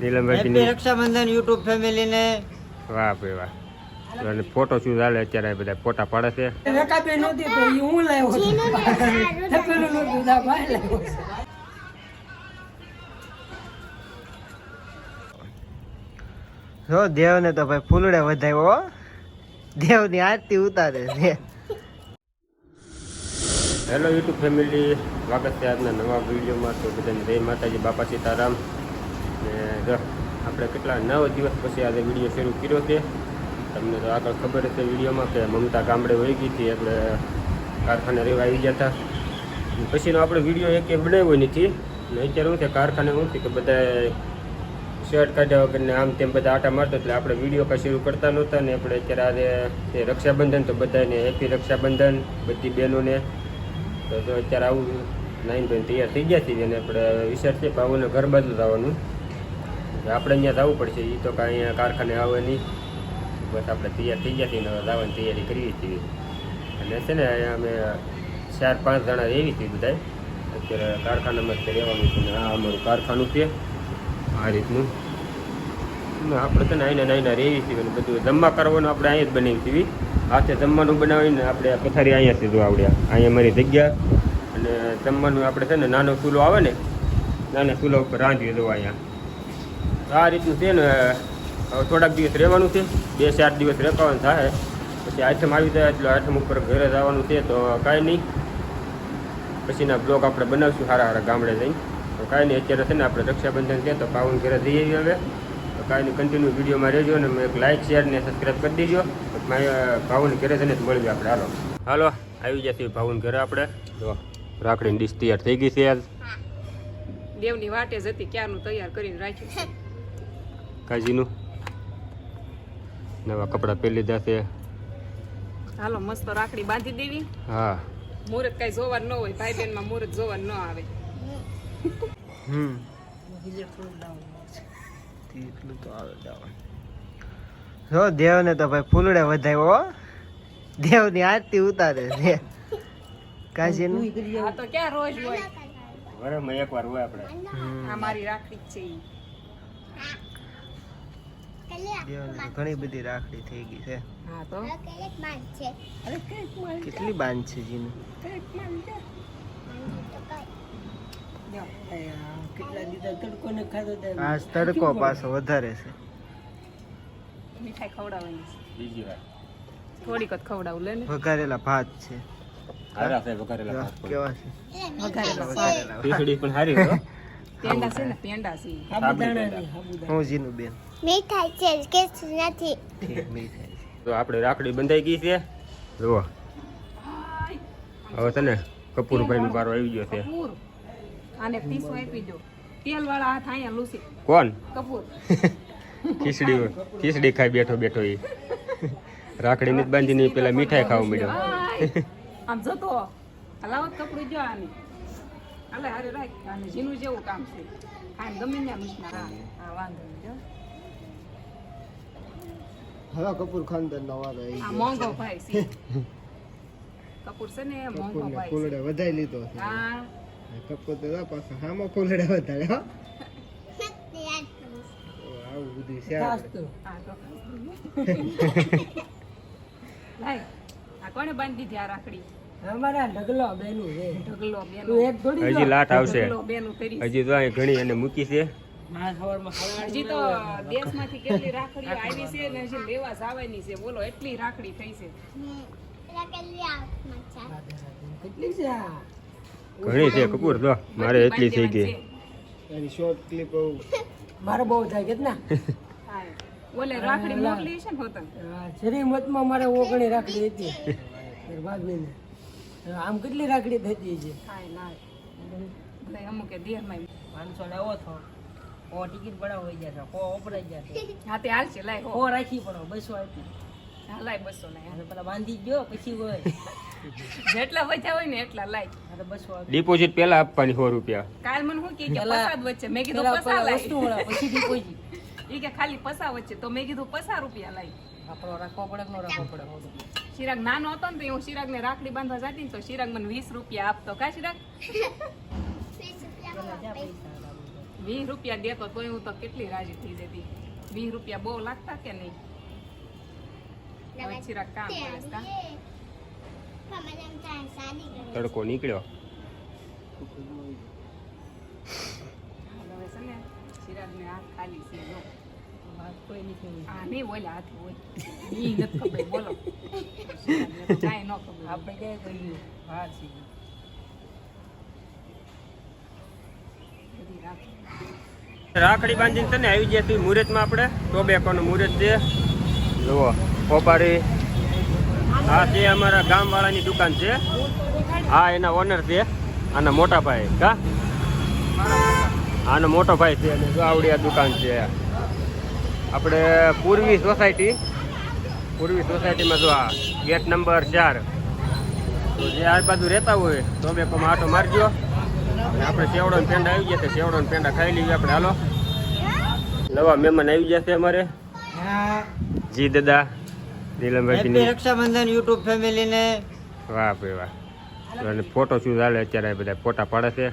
નીલમભાઈ Rakshabandhan YouTube ફેમિલીને. વાહ ભાઈ વાહ. અને ફોટો શું ચાલે અત્યારે બધા ફોટા પાડે છે. હું લાવ્યો જો દેવને તો ભાઈ ફૂલડે વધાવ્યો હો. દેવની આરતી ઉતારે છે. હેલો યુટ્યુબ ફેમિલી સ્વાગત છે આજના નવા વિડીયોમાં. તો બધાને જય માતાજી બાપા સીતારામ. ને આપણે કેટલા નવ દિવસ પછી આજે વીડિયો શરૂ કર્યો છે, તમને તો આગળ ખબર હશે વિડીયોમાં કે મમતા ગામડે વહી ગઈ હતી, આપણે કારખાને રહેવા આવી ગયા હતા. પછીનો આપણે વીડિયો એક બનાવ્યો નથી. ને અત્યારે શું છે, કારખાને શું છે કે બધા શર્ટ કાઢ્યા વગર ને આમ તેમ બધા આટા મારતો, એટલે આપણે વીડિયો કાંઈ શરૂ કરતા નહોતા ને આપણે અત્યારે આજે રક્ષાબંધન, તો બધાને હેપી રક્ષાબંધન, બધી બહેનોને. તો અત્યારે આવું નાઈન ભાઈ તૈયાર થઈ ગયા છીએ અને આપણે વિચાર છે ભાવોને ઘર એટલે આપણે અહીંયા જવું પડશે. એ તો કાંઈ અહીંયા કારખાને આવે નહીં. બસ આપણે તૈયાર થઈ ગયા છીએ જવાની તૈયારી કરીએ છીએ. અને છે ને અહીંયા અમે ચાર પાંચ જણા રહેવી છીએ બધા અત્યારે કારખાનામાં જ રહેવાનું છે આ અમારું કારખાનું છે. આ રીતનું. આપણે છે ને આઈને નાઈના રહેવી છીએ બધું જમવા કરવાનું આપણે અહીંયા જ બનાવી છીએ. હાથે જમવાનું બનાવીને આપણે પથારી અહીંયા સીધું આવડ્યા. અહીંયા મારી જગ્યા. અને જમવાનું આપણે છે ને નાનો ચૂલો આવે ને, નાના ચૂલા ઉપર રાંધીએ દો અહીંયા. આ રીતનું છે ને થોડાક દિવસ રહેવાનું છે. બે ચાર દિવસ રોકાવાનું થાય. પછી આઠમ આવી જાય એટલે આઠમ ઉપર ઘરે જવાનું છે તો કાંઈ નહીં. પછીના બ્લોગ આપણે બનાવશું સારા સારા ગામડે જઈને. તો કાંઈ નહીં અત્યારે છે ને આપણે રક્ષાબંધન છે તો પાવન ઘરે જઈ છીએ હવે. તો કાંઈ નહીં કન્ટિન્યુ વિડીયોમાં રહેજો અને એક લાઇક શેર ને સબસ્ક્રાઈબ કરી દેજો. ભાવન ઘરે જઈને જ મળીએ આપણે હાલો. હાલો આવી જશે ભાવન ઘરે આપણે. જો રાખડીની ડીશ તૈયાર થઈ ગઈ છે આજ. દેવની વાટે જ હતી ક્યારનું તૈયાર કરીને રાખ્યું છે. કાજીનું. નવા કપડાં પહેરી લીધા છે. હાલો મસ્ત રાખડી બાંધી દેવી. હા. મુહૂર્ત કઈ જોવા ન હોય ભાઈ બેનમાં મુહૂર્ત જોવા ન આવે. હમ. એટલું તો આવે જવાનું. જો દેવને તો ભાઈ ફૂલડે વધાવ્યો હો. દેવની આરતી ઉતારે છે. કાશીનું આ તો ક્યાં રોજ હોય? વરસમાં એકવાર હોય આપણે. આ મારી રાખડી છે ઘણી બધી રાખડી થઈ ગઈ છે. હા તો? કેટલી બાંધ છે જીનું? કંઈક માન છે. જો. આ તડકો પાછો વધારે છે. મીઠાઈ ખવડાવવાની છે. બીજી વાર. થોડીક જ ખવડાવું લે ને. વઘારેલા ભાત છે. વઘારેલા ભાત પણ. કેવા છે? વઘારેલા. ખીચડી પણ સારી પેંડા છે ને પેંડા છે. ઈ. સાબુદાણા પેંડા. હું બેન. મીઠાઈ છે કે નથી. ઠીક મીઠાઈ છે. તો આપણે રાખડી બંધાઈ ગઈ છે. જુઓ. હવે તને ને કપૂરભાઈ નો બારો આવી ગયો છે. આને પીસો આપી દો. તેલ વાળા હાથ અહીંયા લૂસી. કોણ? કપૂર. ખીચડી ખીચડી ખાઈ બેઠો બેઠો એ રાખડી નથી બાંધીને પેલા મીઠાઈ ખાવા મળ્યો આમ જતો. હલાવત કપડું જો આને. હાલે હારે રાખ. અને જીનું જેવું કામ છે. આમ ગમે ત્યાં લૂસના હા હા વાંધો નહીં જો. હવે કપૂર ખાનદાન નો વારો આવી આ ગયો મોંઘો ભાઈ છે. કપૂર છે ને મોંઘો ભાઈ છે. ફૂલડે વધાઈ લીધો છે. હા. કપૂર તો પાછો હામાં ફૂલડે વધારે હો. આવું બધું છે. આ તો. કોણે બાંધી દીધી આ રાખડી? અમારા ઢગલો બેનું છે. ઢગલો બેનો. તું એક થોડી હજી લાટ આવશે. ઢગલો બેનું કરી હજી તો અહીં ઘણી એને મૂકી છે. મારા સવારમાં ખાવા હજી તો દેશમાંથી કેટલી રાખડીઓ આવી છે ને હજી લેવા જવાની છે. બોલો એટલી રાખડી થઈ છે. કેટલી છે આ? ઘણી છે કપૂર જો મારે એટલી થઈ ગઈ. એની શોર્ટ ક્લિપ મારે બહુ થાય કેટલા. ઓલે રાખડી મોકલી છે ને હોતન શ્રીમતમાં મારે ઓગણી રાખડી હતી. મારી ભાભીને આમ કેટલી રાખડી થતી છે? કાંઈ ના. ભાઈ અમુકે દેહમાં પાંચસો લેવો છો ઓ ટિકિટ પડાવ હોય જશે કો ઓપરાઈ જશે હા તે હાલ છે લાય કો રાખી પડો. બસો આપી. હા, બસો લાય. પેલા બાંધી ગયો પછી હોય. જેટલા બચ્યા હોય ને એટલા લાય. આ બસો ડિપોઝિટ પેલા આપવાની સો રૂપિયા. કાલ મને શું કે પસાદ વચ્ચે? મેં કીધું પસા પેલા વસ્તુ પછી ડિપોઝિટ ઈ કે ખાલી પસા વચ્ચે તો મેં કીધું પસા રૂપિયા લાય. આપણો રાખવો પડે કે ન રાખવો પડે મોટું? નાનો હતો ને તો હું ચિરાગ ને રાખડી બાંધવા જતી ને તો શિરાગ મને વીસ રૂપિયા આપતો. કા બધા? વીસ રૂપિયા દેતો તોય હું તો કેટલી રાજી થઈ જતી. વીસ રૂપિયા બહુ લાગતા કે નહીં? હવે શિરાગ કામ કરે છે, તડકો નીકળ્યો. છે ને હાથ ખાલી છે હાથે હોય. ઈ નથી ખબર બોલો. કાંઈ ન ખબર આપણે કર્યું હા છે બધી રાખે. રાખડી બાંધીને છે ને આવી ગયા તું મુહૂર્તમાં આપણે? ટોબેકોનું મુહૂર્ત છે? જુઓ કોપારી હા તે અમારા ગામવાળાની દુકાન છે. હા એના ઓનર છે આના મોટા ભાઈ કા? આનો મોટો ભાઈ છે અને આવડી આ દુકાન છે. આપણે પૂર્વી સોસાયટી. પૂર્વી સોસાયટીમાં જો આ ગેટ નંબર ચાર. તો જે આ બાજુ રહેતા હોય તો બે પણ આટો મારજો. આપણે સેવડો ને પેંડા આવી ગયા છે સેવડો ને પેંડા ખાઈ લઈએ આપણે. હાલો. નવા મહેમાન આવી ગયા છે અમારે. જી દાદા નીલમભાઈ રક્ષાબંધન યુટ્યુબ ફેમિલી ને. વાહ ભાઈ વાહ. અને ફોટો શું ચાલે અત્યારે બધા ફોટા પાડે છે.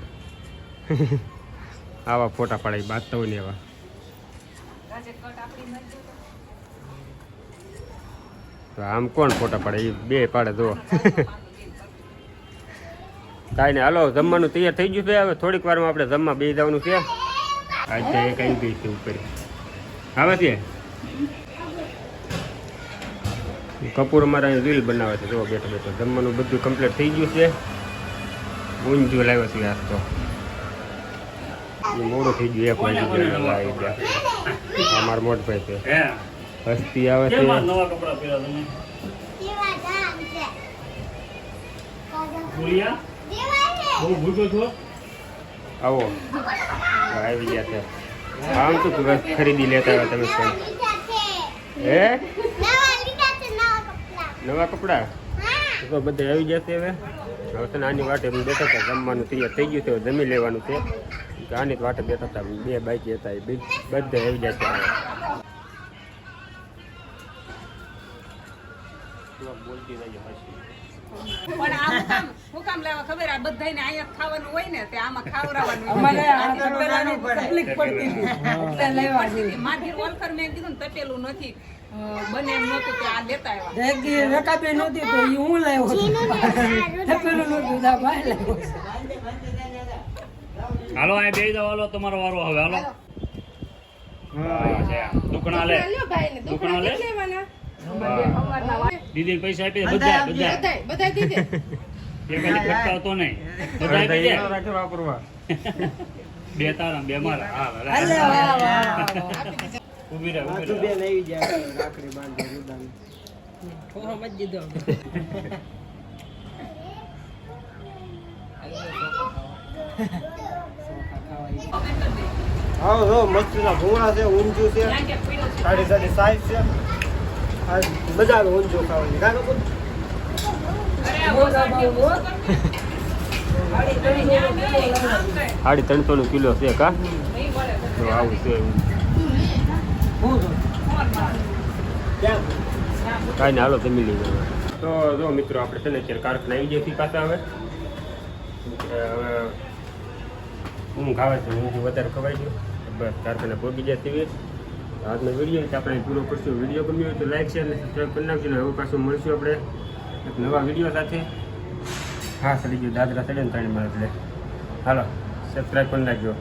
આવા ફોટા પાડે બાદ તો ને એવા રાજે કટ આપણી મરજી આમ કોણ ફોટા પાડે? એ બે પાડે જો કાંઈ નહીં, હાલો, જમવાનું તૈયાર થઈ ગયું છે. હવે થોડીક વારમાં આપણે જમવા બે જવાનું છે. આજે કઈ ગઈ છે ઉપર. આવે છે? કપૂર અમારા રીલ બનાવે છે. જો બેઠો બેઠો. જમવાનું બધું કમ્પ્લીટ થઈ ગયું છે. ઊંધિયું લાવ્યો છે આજ તો. મોડું થઈ ગયું, એક વાગી ગયો. વહેલા આવી ગયા અમારા મોટભાઈ છે? હસ્તી આવે છે. આવો. આવી ગયા છે. આમ તો બસ ખરીદી લેતા આવ્યા તમે પણ હે? નવા કપડા. તો બધે આવી જશે હવે? હવે તો નાની આની વાટે બેઠા હતા જમવાનું તૈયાર થઈ ગયું છે હવે જમી લેવાનું છે. તો આની વાટે બેઠા હતા. બે બાઈક હતા. એ બધે આવી જશે બોલતી રહીએ પાછી. પણ આ હું કામ લેવા ખબર? આ બધાયને અહીંયા ખાવાનું હોય ને તે આમાં ખાવરાવાનું અમારે તકલીફ પડતી હતી. એટલે લેવા છે મારી મેં કીધું ને તપેલું નથી. બને એમ નહોતું કે આ લેતા આવ્યા. એક નહોતી તો ઈ હું લાવ્યો તપેલું નહોતું ભાઈ લાવ્યો છે. હાલો આ બે જાવ હાલો તમારો વારો હવે હાલો. દુકણા લે દુકણા લે દીદી પૈસા આપી દે બધા બધા એક ખાલી ખર્ચા હતો નહીં. બધા આપી દે રાખે વાપરવા. બે તારા બે મારા. હા. ઊભી રહે ઊભી રહે. બેન આવી જાય રાખડી બાંધી રૂદાન. થોડો મત દીધો હા જો મસ્તીના ભૂંગળા છે ઊંધું છે. સાડી સાડી સાઈઝ છે. આ મજા આવે ઊંધિયું ખાવાની. કાં. સાડી ત્રણસો નું કિલો છે કા? આવું છે? કાંઈ ના હાલો જમી લઈએ. તો જો મિત્રો આપણે છે ને અત્યારે કારખાના આવી જઈએ પાછા હવે. હવે ઊંઘ ખાવા છે ઊંઘ વધારે ખવાઈ ગયું કારખાને પહોંચી જાય તેવી આજનો વીડિયો છે, આપણે પૂરો કરશું. વીડિયો ગમ્યો હોય તો લાઈક છે અને સબસ્ક્રાઈબ કરી નાખજો હવે પાછું મળશું આપણે એક નવા વીડિયો સાથે. હા સડી ગયું. દાદરા ચડે ને ત્રણ એટલે હાલો સબસ્ક્રાઈબ કરી નાખજો.